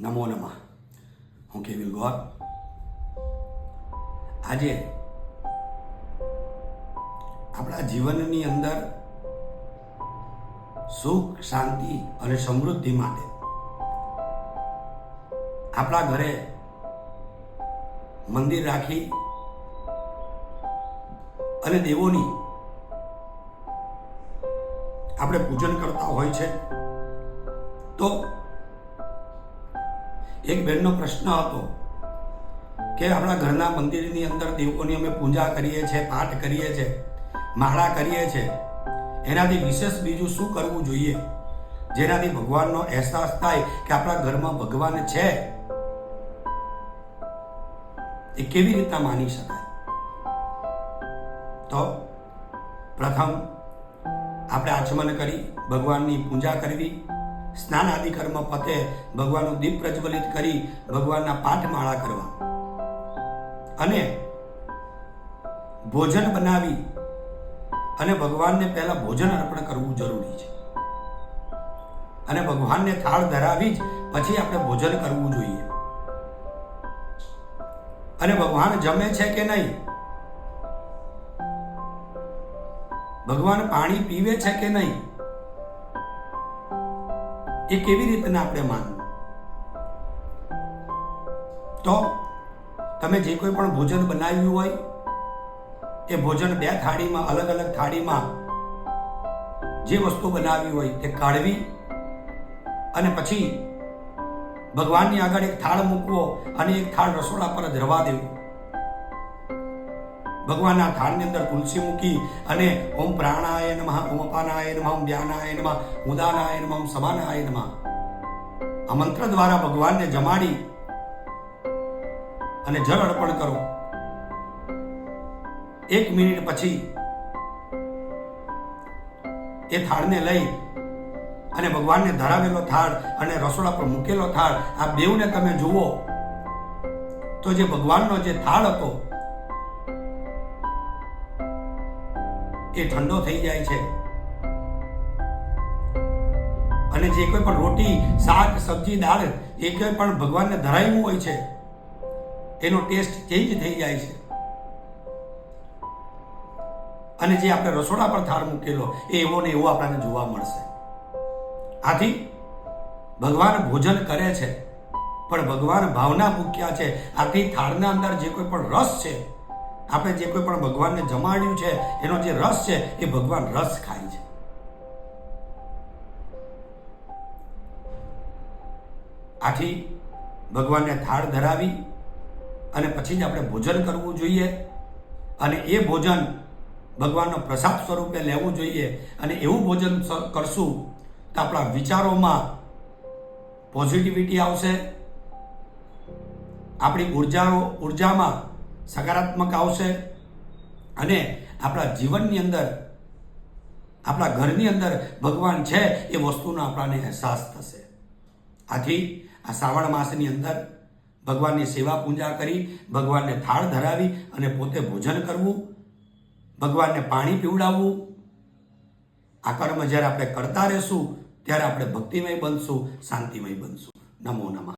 નમો નમઃ. હું કેવિલ ગોર. આજે આપણા જીવનની અંદર સુખ, શાંતિ અને સમૃદ્ધિ માટે આપણા ઘરે મંદિર રાખી અને દેવોની આપણે પૂજન કરતા હોય છે, તો એક બહેનનો પ્રશ્ન હતો કે આપણા ઘરના મંદિરની અંદર દેવોની અમે પૂજા કરીએ છીએ, પાઠ કરીએ છીએ, માળા કરીએ છીએ. એનાથી વિશેષ બીજું શું કરવું જોઈએ? જેનાથી ભગવાનનો અહેસાસ થાય કે આપણા ઘરમાં ભગવાન છે? એ કેવી રીતના માની શકાય? તો પ્રથમ, આપણે આચમન કરી ભગવાનની પૂજા કરવી. સ્નાન આદિ કર્મ પતે ભગવાનનું દીપ પ્રજ્વલિત કરી ભગવાનના પાઠમાળા કરવા. અને ભોજન બનાવી અને ભગવાનને પહેલા ભોજન અર્પણ કરવું જરૂરી છે. અને ભગવાનને થાળ ધરાવી જ પછી આપણે ભોજન કરવું જોઈએ. અને ભગવાન જમે છે કે નહીં? ભગવાન પાણી પીવે છે કે નહીં? એ કેવી રીતના આપણે માનવું? તો તમે જે કોઈ પણ ભોજન બનાવ્યું હોય, એ ભોજન બે થાળીમાં, અલગ અલગ થાળીમાં જે વસ્તુ બનાવી હોય તે કાઢવી અને પછી ભગવાનની આગળ એક થાળ મૂકવો અને એક થાળ રસોડા પર જ રવા દેવું. ભગવાનના થાળની અંદર તુલસી મૂકી અને ઓમ પ્રાણાય નમઃ, ઓમ અપાનાય નમઃ, ઓમ ધ્યાનાય નમઃ, ઉદાનાય નમઃ, ઓમ સમાનાય નમઃ. આ મંત્ર દ્વારા ભગવાનને જમાડી અને જળ અર્પણ કરો. એક મિનિટ પછી એ થાળને લઈ અને ભગવાનને ધરાવેલો થાળ અને રસોડા પર મૂકેલો થાળ, આ બેવને તમે જુઓ તો જે ભગવાનનો જે થાળ હતો એ ઠંડો થઈ જાય છે. અને જે કોઈ પણ રોટી, શાક, સબ્જી, દાળ, એ કોઈ પણ ભગવાનને ધરાવ્યું હોય છે એનો ટેસ્ટ ચેન્જ થઈ જાય છે. અને જે આપણે રસોડા પર થાળ મૂકેલો, એ એવો ને એવો આપણને જોવા મળશે. આથી, ભગવાન ભોજન કરે છે, પણ ભગવાન ભાવના મૂક્યા છે. આથી થાળના અંદર જે કોઈ પણ રસ છે આપણે જે કોઈ પણ ભગવાનને જમાડ્યું છે, એનો જે રસ છે, એ ભગવાન રસ ખાય છે. આથી ભગવાનને થાળ ધરાવી અને પછી જ આપણે ભોજન કરવું જોઈએ અને એ ભોજન ભગવાનનો પ્રસાદ સ્વરૂપે લેવું જોઈએ અને એવું ભોજન કરશું તો આપણા વિચારોમાં પોઝિટિવિટી આવશે. આપણી ઉર્જાઓ, ઉર્જામાં સકારાત્મક આવશે અને આપણા જીવનની અંદર, આપણા ઘરની અંદર ભગવાન છે એ વસ્તુનો આપણાને અહેસાસ થશે. આથી આ શ્રાવણ માસની અંદર ભગવાનની સેવા પૂજા કરી, ભગવાનને થાળ ધરાવી અને પોતે ભોજન કરવું, ભગવાનને પાણી પીવડાવવું. આ કર્મ જ્યારે આપણે કરતા રહેશું, ત્યારે આપણે ભક્તિમય બનશું, શાંતિમય બનશું. નમો નમઃ.